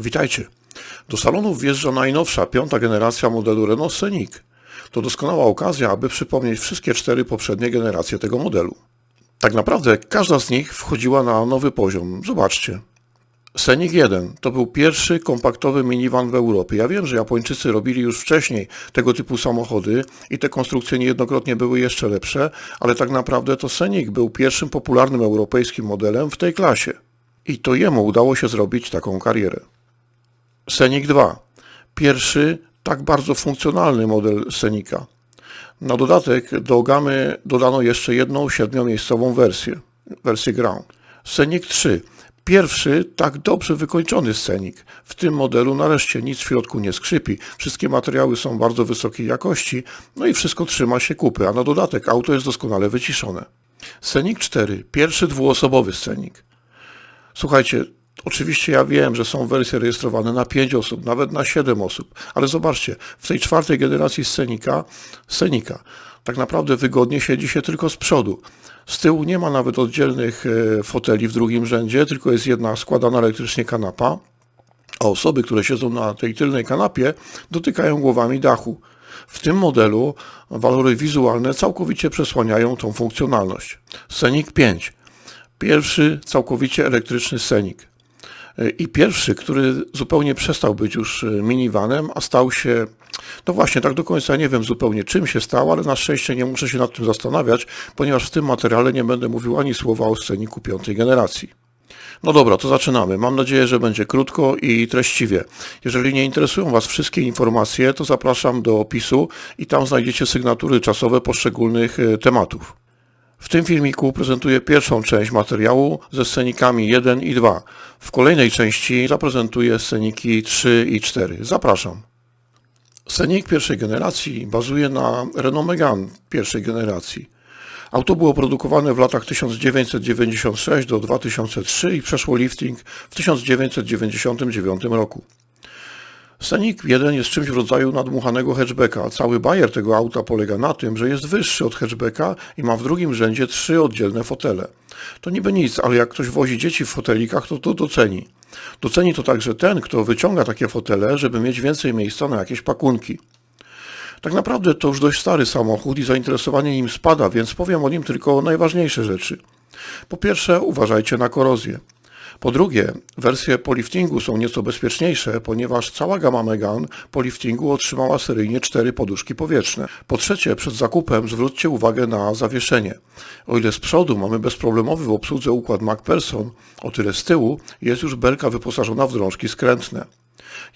Witajcie. Do salonów wjeżdża najnowsza, piąta generacja modelu Renault Scenic. To doskonała okazja, aby przypomnieć wszystkie cztery poprzednie generacje tego modelu. Tak naprawdę każda z nich wchodziła na nowy poziom. Zobaczcie. Scenic 1 to był pierwszy kompaktowy minivan w Europie. Ja wiem, że Japończycy robili już wcześniej tego typu samochody i te konstrukcje niejednokrotnie były jeszcze lepsze, ale tak naprawdę to Scenic był pierwszym popularnym europejskim modelem w tej klasie. I to jemu udało się zrobić taką karierę. Scenic 2. Pierwszy tak bardzo funkcjonalny model Scenica. Na dodatek do gamy dodano jeszcze jedną siedmiomiejscową wersję, wersję Ground. Scenic 3. Pierwszy tak dobrze wykończony Scenic. W tym modelu nareszcie nic w środku nie skrzypi, wszystkie materiały są bardzo wysokiej jakości, no i wszystko trzyma się kupy, a na dodatek auto jest doskonale wyciszone. Scenic 4. Pierwszy dwuosobowy Scenic. Słuchajcie, oczywiście ja wiem, że są wersje rejestrowane na 5 osób, nawet na 7 osób, ale zobaczcie, w tej czwartej generacji Scenika, Scenika tak naprawdę wygodnie siedzi się tylko z przodu. Z tyłu nie ma nawet oddzielnych e, foteli w drugim rzędzie, tylko jest jedna składana elektrycznie kanapa, a osoby, które siedzą na tej tylnej kanapie, dotykają głowami dachu. W tym modelu walory wizualne całkowicie przesłaniają tą funkcjonalność. Scenic 5. Pierwszy całkowicie elektryczny Scenic. I pierwszy, który zupełnie przestał być już minivanem, a stał się, no właśnie, tak do końca nie wiem zupełnie czym się stał, ale na szczęście nie muszę się nad tym zastanawiać, ponieważ w tym materiale nie będę mówił ani słowa o sceniku piątej generacji. No dobra, to zaczynamy. Mam nadzieję, że będzie krótko i treściwie. Jeżeli nie interesują Was wszystkie informacje, to zapraszam do opisu i tam znajdziecie sygnatury czasowe poszczególnych e, tematów. W tym filmiku prezentuję pierwszą część materiału ze scenikami 1 i 2. W kolejnej części zaprezentuję sceniki 3 i 4. Zapraszam. Scenik pierwszej generacji bazuje na Renault Megane pierwszej generacji. Auto było produkowane w latach 1996 do 2003 i przeszło lifting w 1999 roku. Scenic 1 jest czymś w rodzaju nadmuchanego hatchbacka. Cały bajer tego auta polega na tym, że jest wyższy od hatchbacka i ma w drugim rzędzie trzy oddzielne fotele. To niby nic, ale jak ktoś wozi dzieci w fotelikach, to to doceni. Doceni to także ten, kto wyciąga takie fotele, żeby mieć więcej miejsca na jakieś pakunki. Tak naprawdę to już dość stary samochód i zainteresowanie nim spada, więc powiem o nim tylko najważniejsze rzeczy. Po pierwsze, uważajcie na korozję. Po drugie, wersje po liftingu są nieco bezpieczniejsze, ponieważ cała gama Megane po liftingu otrzymała seryjnie cztery poduszki powietrzne. Po trzecie, przed zakupem zwróćcie uwagę na zawieszenie. O ile z przodu mamy bezproblemowy w obsłudze układ MacPherson, o tyle z tyłu jest już belka wyposażona w drążki skrętne.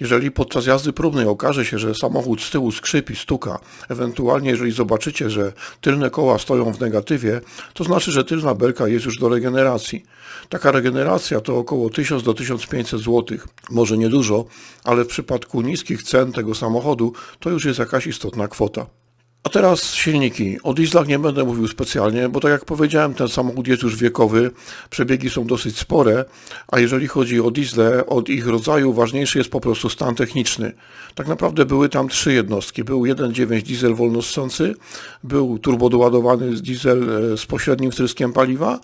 Jeżeli podczas jazdy próbnej okaże się, że samochód z tyłu skrzypi, stuka, ewentualnie jeżeli zobaczycie, że tylne koła stoją w negatywie, to znaczy, że tylna belka jest już do regeneracji. Taka regeneracja to około 1000 do 1500 zł. Może niedużo, ale w przypadku niskich cen tego samochodu to już jest jakaś istotna kwota. A teraz silniki. O dieslach nie będę mówił specjalnie, bo tak jak powiedziałem, ten samochód jest już wiekowy, przebiegi są dosyć spore, a jeżeli chodzi o diesle, od ich rodzaju ważniejszy jest po prostu stan techniczny. Tak naprawdę były tam trzy jednostki. Był 1.9 diesel wolnossący, był turbodoładowany diesel e, z pośrednim wtryskiem paliwa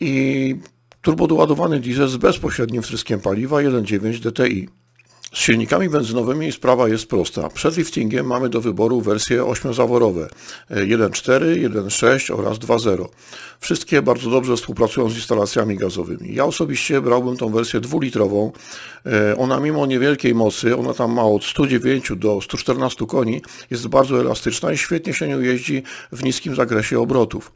i turbodoładowany diesel z bezpośrednim wtryskiem paliwa 1.9 DTI. Z silnikami benzynowymi sprawa jest prosta. Przed liftingiem mamy do wyboru wersje ośmiozaworowe 1.4, 1.6 oraz 2.0. Wszystkie bardzo dobrze współpracują z instalacjami gazowymi. Ja osobiście brałbym tą wersję dwulitrową. E, ona mimo niewielkiej mocy, ona tam ma od 109 do 114 koni, jest bardzo elastyczna i świetnie się nią jeździ w niskim zakresie obrotów.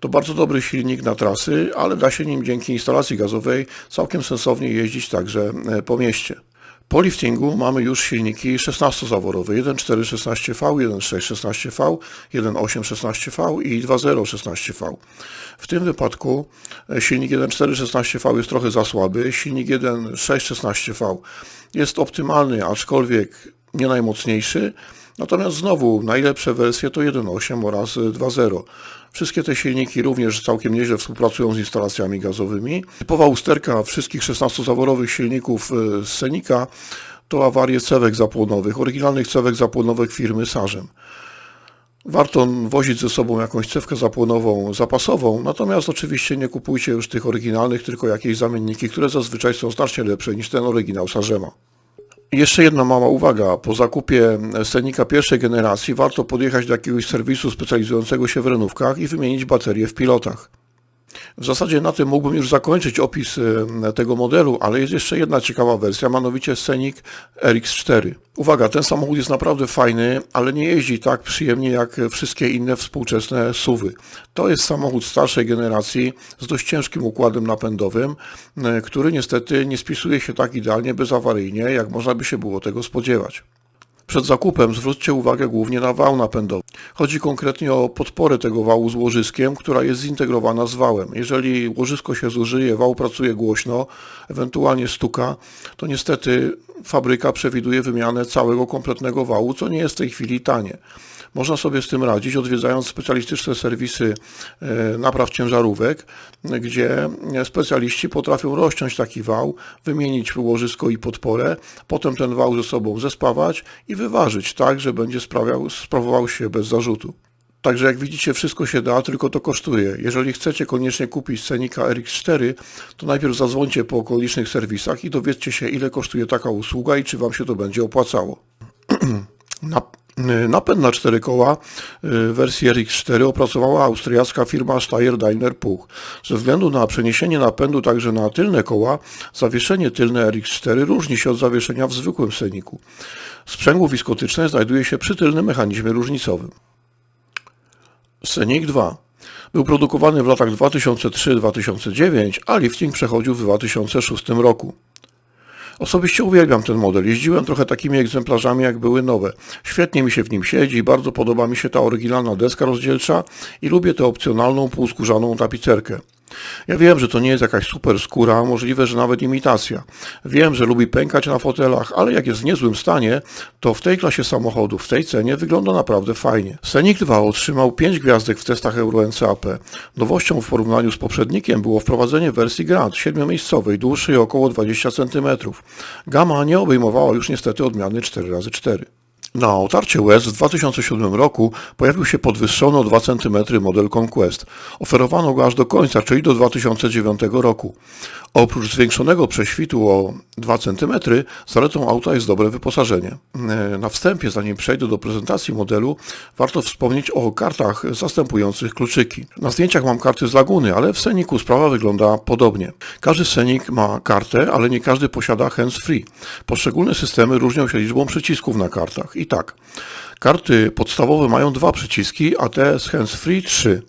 To bardzo dobry silnik na trasy, ale da się nim dzięki instalacji gazowej całkiem sensownie jeździć także e, po mieście. Po liftingu mamy już silniki 16-zaworowe 1.4 16V, 1.6 16V, 1.8 16V i 2.0 16V. W tym wypadku e, silnik 1.4 16V jest trochę za słaby, silnik 1.6 16V jest optymalny, aczkolwiek nie najmocniejszy, Natomiast znowu najlepsze wersje to 1.8 oraz 2.0. Wszystkie te silniki również całkiem nieźle współpracują z instalacjami gazowymi. Typowa usterka wszystkich 16-zaworowych silników z e, Senika to awarie cewek zapłonowych, oryginalnych cewek zapłonowych firmy Sarzem. Warto wozić ze sobą jakąś cewkę zapłonową zapasową, natomiast oczywiście nie kupujcie już tych oryginalnych, tylko jakieś zamienniki, które zazwyczaj są znacznie lepsze niż ten oryginał Sarzema. Jeszcze jedna mała uwaga. Po zakupie Scenika pierwszej generacji warto podjechać do jakiegoś serwisu specjalizującego się w renówkach i wymienić baterię w pilotach. W zasadzie na tym mógłbym już zakończyć opis e, tego modelu, ale jest jeszcze jedna ciekawa wersja, mianowicie Scenic RX4. Uwaga, ten samochód jest naprawdę fajny, ale nie jeździ tak przyjemnie jak wszystkie inne współczesne SUVy. To jest samochód starszej generacji z dość ciężkim układem napędowym, e, który niestety nie spisuje się tak idealnie bezawaryjnie, jak można by się było tego spodziewać. Przed zakupem zwróćcie uwagę głównie na wał napędowy. Chodzi konkretnie o podporę tego wału z łożyskiem, która jest zintegrowana z wałem. Jeżeli łożysko się zużyje, wał pracuje głośno, ewentualnie stuka, to niestety fabryka przewiduje wymianę całego kompletnego wału, co nie jest w tej chwili tanie. Można sobie z tym radzić, odwiedzając specjalistyczne serwisy e, napraw ciężarówek, gdzie specjaliści potrafią rozciąć taki wał, wymienić łożysko i podporę, potem ten wał ze sobą zespawać i wyważyć tak, że będzie sprawiał, sprawował się bez zarzutu. Także jak widzicie, wszystko się da, tylko to kosztuje. Jeżeli chcecie koniecznie kupić Scenica RX4, to najpierw zadzwońcie po okolicznych serwisach i dowiedzcie się, ile kosztuje taka usługa i czy Wam się to będzie opłacało. Na, napęd na cztery koła y, wersji RX4 opracowała austriacka firma Steyr Daimler Puch. Ze względu na przeniesienie napędu także na tylne koła, zawieszenie tylne RX4 różni się od zawieszenia w zwykłym Scenicu. Sprzęgło wiskotyczne znajduje się przy tylnym mechanizmie różnicowym. Scenic 2 był produkowany w latach 2003-2009, a lifting przechodził w 2006 roku. Osobiście uwielbiam ten model. Jeździłem trochę takimi egzemplarzami, jak były nowe. Świetnie mi się w nim siedzi, bardzo podoba mi się ta oryginalna deska rozdzielcza i lubię tę opcjonalną półskórzaną tapicerkę. Ja wiem, że to nie jest jakaś super skóra, możliwe, że nawet imitacja. Wiem, że lubi pękać na fotelach, ale jak jest w niezłym stanie, to w tej klasie samochodu, w tej cenie wygląda naprawdę fajnie. Scenic 2 otrzymał 5 gwiazdek w testach Euro NCAP. Nowością w porównaniu z poprzednikiem było wprowadzenie wersji Grand, 7-miejscowej, dłuższej około 20 cm. Gama nie obejmowała już niestety odmiany 4x4. Na otarcie łez w 2007 roku pojawił się podwyższony o 2 cm model Conquest. Oferowano go aż do końca, czyli do 2009 roku. Oprócz zwiększonego prześwitu o 2 cm, zaletą auta jest dobre wyposażenie. Na wstępie, zanim przejdę do prezentacji modelu, warto wspomnieć o kartach zastępujących kluczyki. Na zdjęciach mam karty z Laguny, ale w Scenicu sprawa wygląda podobnie. Każdy Scenic ma kartę, ale nie każdy posiada hands-free. Poszczególne systemy różnią się liczbą przycisków na kartach. I tak, karty podstawowe mają dwa przyciski, a te z hands-free trzy.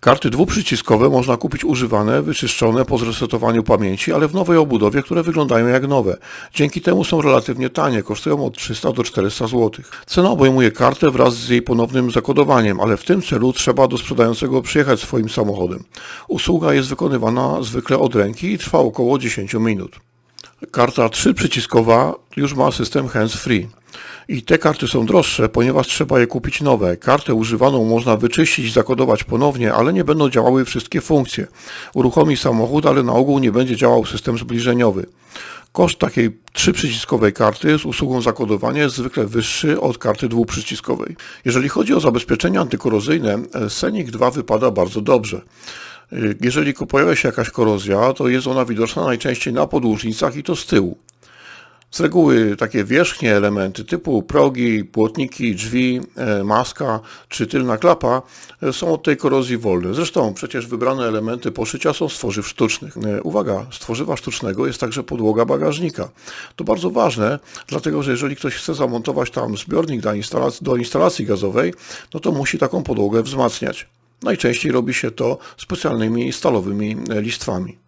Karty dwuprzyciskowe można kupić używane, wyczyszczone po zresetowaniu pamięci, ale w nowej obudowie, które wyglądają jak nowe. Dzięki temu są relatywnie tanie, kosztują od 300 do 400 zł. Cena obejmuje kartę wraz z jej ponownym zakodowaniem, ale w tym celu trzeba do sprzedającego przyjechać swoim samochodem. Usługa jest wykonywana zwykle od ręki i trwa około 10 minut. Karta trzyprzyciskowa już ma system hands-free. I te karty są droższe, ponieważ trzeba je kupić nowe. Kartę używaną można wyczyścić zakodować ponownie, ale nie będą działały wszystkie funkcje. Uruchomi samochód, ale na ogół nie będzie działał system zbliżeniowy. Koszt takiej trzyprzyciskowej karty z usługą zakodowania jest zwykle wyższy od karty dwuprzyciskowej. Jeżeli chodzi o zabezpieczenia antykorozyjne, Scenic 2 wypada bardzo dobrze. Jeżeli pojawia się jakaś korozja, to jest ona widoczna najczęściej na podłużnicach i to z tyłu. Z reguły takie wierzchnie elementy typu progi, płotniki, drzwi, e, maska czy tylna klapa e, są od tej korozji wolne. Zresztą przecież wybrane elementy poszycia są z tworzyw sztucznych. E, uwaga, z tworzywa sztucznego jest także podłoga bagażnika. To bardzo ważne, dlatego że jeżeli ktoś chce zamontować tam zbiornik do instalacji, do instalacji gazowej, no to musi taką podłogę wzmacniać. Najczęściej robi się to specjalnymi stalowymi listwami.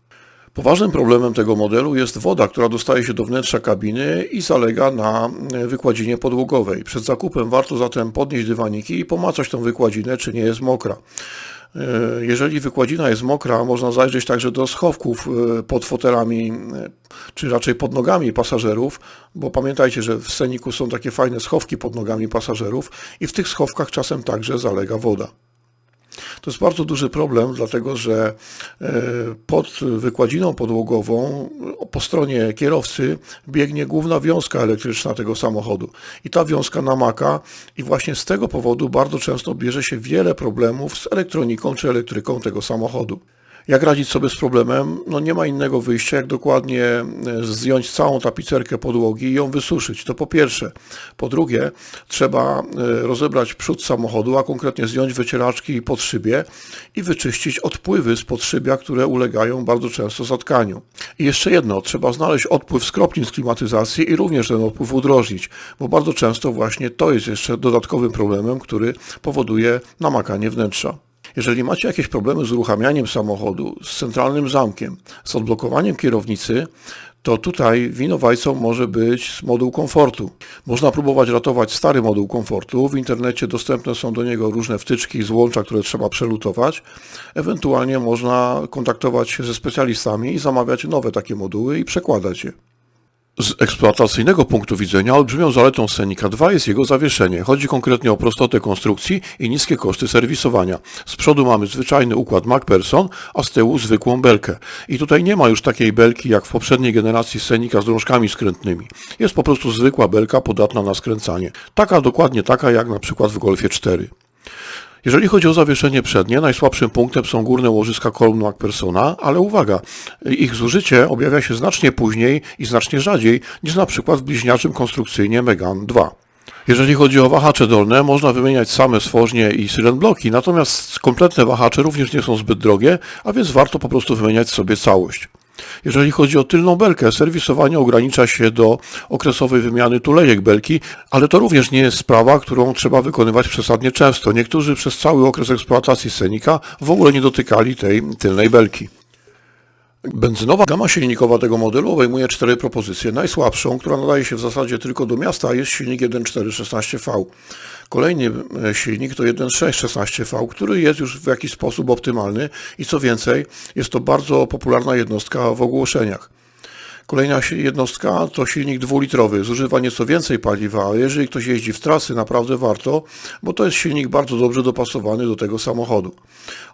Poważnym problemem tego modelu jest woda, która dostaje się do wnętrza kabiny i zalega na wykładzinie podłogowej. Przed zakupem warto zatem podnieść dywaniki i pomacać tą wykładzinę, czy nie jest mokra. E, jeżeli wykładzina jest mokra, można zajrzeć także do schowków e, pod fotelami, e, czy raczej pod nogami pasażerów, bo pamiętajcie, że w sceniku są takie fajne schowki pod nogami pasażerów i w tych schowkach czasem także zalega woda. To jest bardzo duży problem, dlatego że e, pod wykładziną podłogową po stronie kierowcy biegnie główna wiązka elektryczna tego samochodu. I ta wiązka namaka i właśnie z tego powodu bardzo często bierze się wiele problemów z elektroniką czy elektryką tego samochodu. Jak radzić sobie z problemem? No nie ma innego wyjścia, jak dokładnie e, zdjąć całą tapicerkę podłogi i ją wysuszyć. To po pierwsze. Po drugie, trzeba e, rozebrać przód samochodu, a konkretnie zdjąć wycieraczki pod szybie i wyczyścić odpływy z podszybia, które ulegają bardzo często zatkaniu. I jeszcze jedno, trzeba znaleźć odpływ skropnin z klimatyzacji i również ten odpływ udrożnić, bo bardzo często właśnie to jest jeszcze dodatkowym problemem, który powoduje namakanie wnętrza. Jeżeli macie jakieś problemy z uruchamianiem samochodu, z centralnym zamkiem, z odblokowaniem kierownicy, to tutaj winowajcą może być moduł komfortu. Można próbować ratować stary moduł komfortu. W internecie dostępne są do niego różne wtyczki złącza, które trzeba przelutować. Ewentualnie można kontaktować się ze specjalistami i zamawiać nowe takie moduły i przekładać je. Z eksploatacyjnego punktu widzenia olbrzymią zaletą Senika 2 jest jego zawieszenie. Chodzi konkretnie o prostotę konstrukcji i niskie koszty serwisowania. Z przodu mamy zwyczajny układ MacPherson, a z tyłu zwykłą belkę. I tutaj nie ma już takiej belki jak w poprzedniej generacji Senika z drążkami skrętnymi. Jest po prostu zwykła belka podatna na skręcanie. Taka dokładnie taka jak na przykład w Golfie 4. Jeżeli chodzi o zawieszenie przednie, najsłabszym punktem są górne łożyska kolumn MacPhersona, ale uwaga, ich zużycie objawia się znacznie później i znacznie rzadziej niż na przykład w bliźniaczym konstrukcyjnie Megane 2. Jeżeli chodzi o wahacze dolne, można wymieniać same stworznie i bloki, natomiast kompletne wahacze również nie są zbyt drogie, a więc warto po prostu wymieniać sobie całość. Jeżeli chodzi o tylną belkę, serwisowanie ogranicza się do okresowej wymiany tulejek belki, ale to również nie jest sprawa, którą trzeba wykonywać przesadnie często. Niektórzy przez cały okres eksploatacji Senika w ogóle nie dotykali tej tylnej belki. Benzynowa gama silnikowa tego modelu obejmuje cztery propozycje. Najsłabszą, która nadaje się w zasadzie tylko do miasta, jest silnik 1.416V. Kolejny e, silnik to 1.616V, który jest już w jakiś sposób optymalny i co więcej, jest to bardzo popularna jednostka w ogłoszeniach. Kolejna jednostka to silnik dwulitrowy. Zużywa nieco więcej paliwa, ale jeżeli ktoś jeździ w trasy, naprawdę warto, bo to jest silnik bardzo dobrze dopasowany do tego samochodu.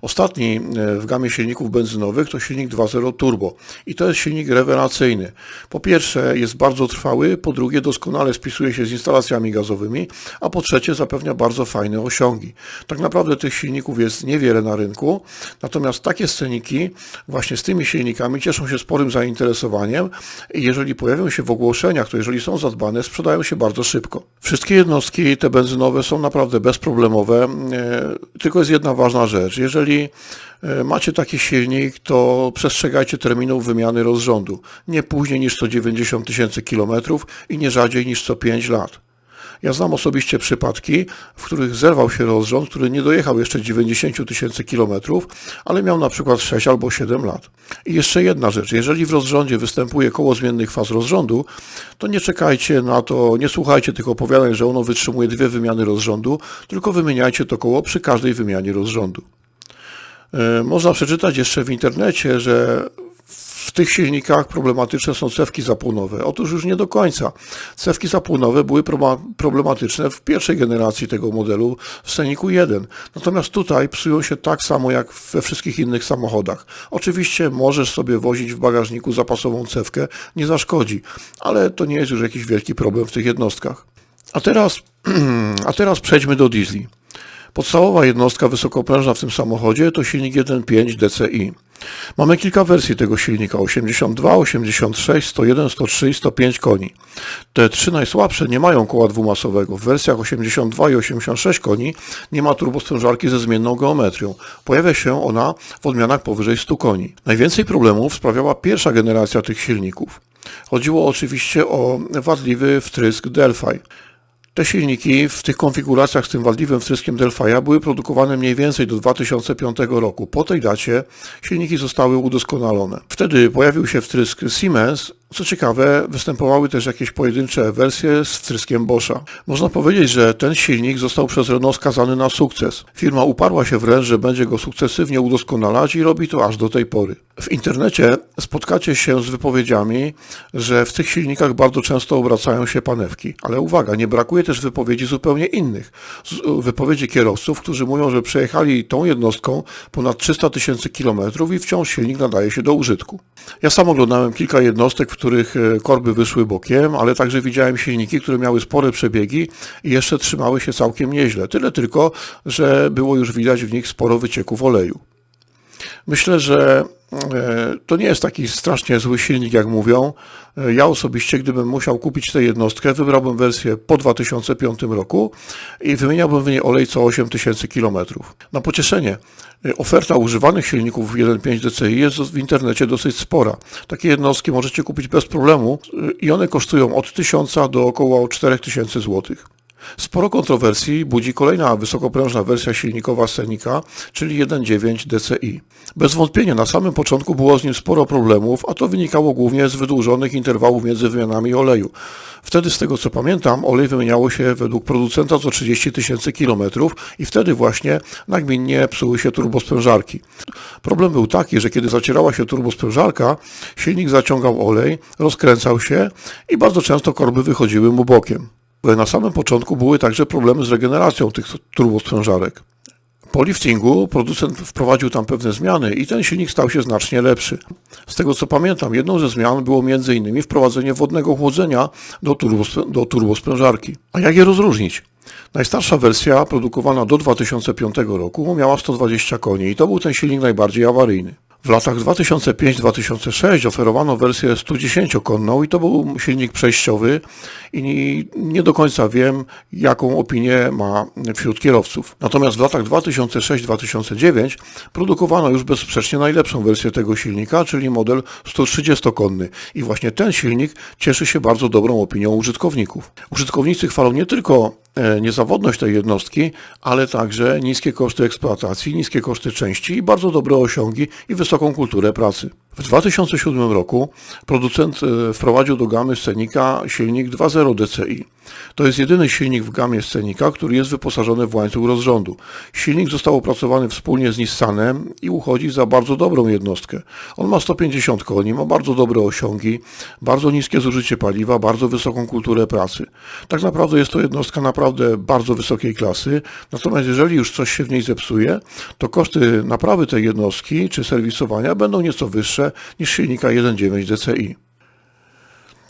Ostatni e, w gamie silników benzynowych to silnik 2.0 turbo i to jest silnik rewelacyjny. Po pierwsze jest bardzo trwały, po drugie doskonale spisuje się z instalacjami gazowymi, a po trzecie zapewnia bardzo fajne osiągi. Tak naprawdę tych silników jest niewiele na rynku, natomiast takie sceniki właśnie z tymi silnikami cieszą się sporym zainteresowaniem, jeżeli pojawią się w ogłoszeniach, to jeżeli są zadbane, sprzedają się bardzo szybko. Wszystkie jednostki te benzynowe są naprawdę bezproblemowe, e, tylko jest jedna ważna rzecz. Jeżeli e, macie taki silnik, to przestrzegajcie terminów wymiany rozrządu. Nie później niż 190 tysięcy kilometrów i nie rzadziej niż co 5 lat. Ja znam osobiście przypadki, w których zerwał się rozrząd, który nie dojechał jeszcze 90 tysięcy kilometrów, ale miał na przykład 6 albo 7 lat. I jeszcze jedna rzecz, jeżeli w rozrządzie występuje koło zmiennych faz rozrządu, to nie czekajcie na to, nie słuchajcie tych opowiadań, że ono wytrzymuje dwie wymiany rozrządu, tylko wymieniajcie to koło przy każdej wymianie rozrządu. E, można przeczytać jeszcze w internecie, że w tych silnikach problematyczne są cewki zapłonowe. Otóż już nie do końca. Cewki zapłonowe były problematyczne w pierwszej generacji tego modelu w Scenicu 1. Natomiast tutaj psują się tak samo jak we wszystkich innych samochodach. Oczywiście możesz sobie wozić w bagażniku zapasową cewkę, nie zaszkodzi, ale to nie jest już jakiś wielki problem w tych jednostkach. A teraz, a teraz przejdźmy do diesli. Podstawowa jednostka wysokoprężna w tym samochodzie to silnik 1.5 DCI. Mamy kilka wersji tego silnika 82, 86, 101, 103 i 105 koni. Te trzy najsłabsze nie mają koła dwumasowego. W wersjach 82 i 86 koni nie ma turbostężarki ze zmienną geometrią. Pojawia się ona w odmianach powyżej 100 koni. Najwięcej problemów sprawiała pierwsza generacja tych silników. Chodziło oczywiście o wadliwy wtrysk Delphi. Te silniki w tych konfiguracjach z tym wadliwym wtryskiem Delphi'a były produkowane mniej więcej do 2005 roku. Po tej dacie silniki zostały udoskonalone. Wtedy pojawił się wtrysk Siemens co ciekawe, występowały też jakieś pojedyncze wersje z wtryskiem Boscha. Można powiedzieć, że ten silnik został przez Renault skazany na sukces. Firma uparła się wręcz, że będzie go sukcesywnie udoskonalać i robi to aż do tej pory. W internecie spotkacie się z wypowiedziami, że w tych silnikach bardzo często obracają się panewki. Ale uwaga, nie brakuje też wypowiedzi zupełnie innych. Wypowiedzi kierowców, którzy mówią, że przejechali tą jednostką ponad 300 tysięcy kilometrów i wciąż silnik nadaje się do użytku. Ja sam oglądałem kilka jednostek, których e, korby wyszły bokiem, ale także widziałem silniki, które miały spore przebiegi i jeszcze trzymały się całkiem nieźle. Tyle tylko, że było już widać w nich sporo wycieków oleju. Myślę, że to nie jest taki strasznie zły silnik, jak mówią. Ja osobiście, gdybym musiał kupić tę jednostkę, wybrałbym wersję po 2005 roku i wymieniałbym w niej olej co 8000 km. Na pocieszenie, oferta używanych silników 1.5 DCI jest w internecie dosyć spora. Takie jednostki możecie kupić bez problemu i one kosztują od 1000 do około 4000 zł. Sporo kontrowersji budzi kolejna wysokoprężna wersja silnikowa Senika, czyli 1.9 DCI. Bez wątpienia na samym początku było z nim sporo problemów, a to wynikało głównie z wydłużonych interwałów między wymianami oleju. Wtedy, z tego co pamiętam, olej wymieniało się według producenta co 30 tysięcy kilometrów i wtedy właśnie nagminnie psuły się turbosprężarki. Problem był taki, że kiedy zacierała się turbosprężarka, silnik zaciągał olej, rozkręcał się i bardzo często korby wychodziły mu bokiem. Na samym początku były także problemy z regeneracją tych turbosprężarek. Po liftingu producent wprowadził tam pewne zmiany i ten silnik stał się znacznie lepszy. Z tego co pamiętam, jedną ze zmian było m.in. wprowadzenie wodnego chłodzenia do, do turbosprężarki. A jak je rozróżnić? Najstarsza wersja, produkowana do 2005 roku, miała 120 koni i to był ten silnik najbardziej awaryjny. W latach 2005-2006 oferowano wersję 110-konną i to był silnik przejściowy i nie do końca wiem, jaką opinię ma wśród kierowców. Natomiast w latach 2006-2009 produkowano już bezsprzecznie najlepszą wersję tego silnika, czyli model 130-konny. I właśnie ten silnik cieszy się bardzo dobrą opinią użytkowników. Użytkownicy chwalą nie tylko e, niezawodność tej jednostki, ale także niskie koszty eksploatacji, niskie koszty części i bardzo dobre osiągi i wysoką kulturę pracy. W 2007 roku producent e, wprowadził do gamy Scenika silnik 2.0 DCI. To jest jedyny silnik w gamie Scenika, który jest wyposażony w łańcuch rozrządu. Silnik został opracowany wspólnie z Nissanem i uchodzi za bardzo dobrą jednostkę. On ma 150 koni, ma bardzo dobre osiągi, bardzo niskie zużycie paliwa, bardzo wysoką kulturę pracy. Tak naprawdę jest to jednostka naprawdę bardzo wysokiej klasy, natomiast jeżeli już coś się w niej zepsuje, to koszty naprawy tej jednostki czy serwisowania będą nieco wyższe niż silnika 1.9 DCI.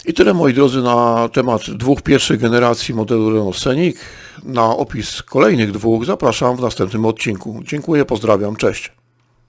I tyle moi drodzy na temat dwóch pierwszych generacji modelu Renault Scenic. Na opis kolejnych dwóch zapraszam w następnym odcinku. Dziękuję, pozdrawiam, cześć.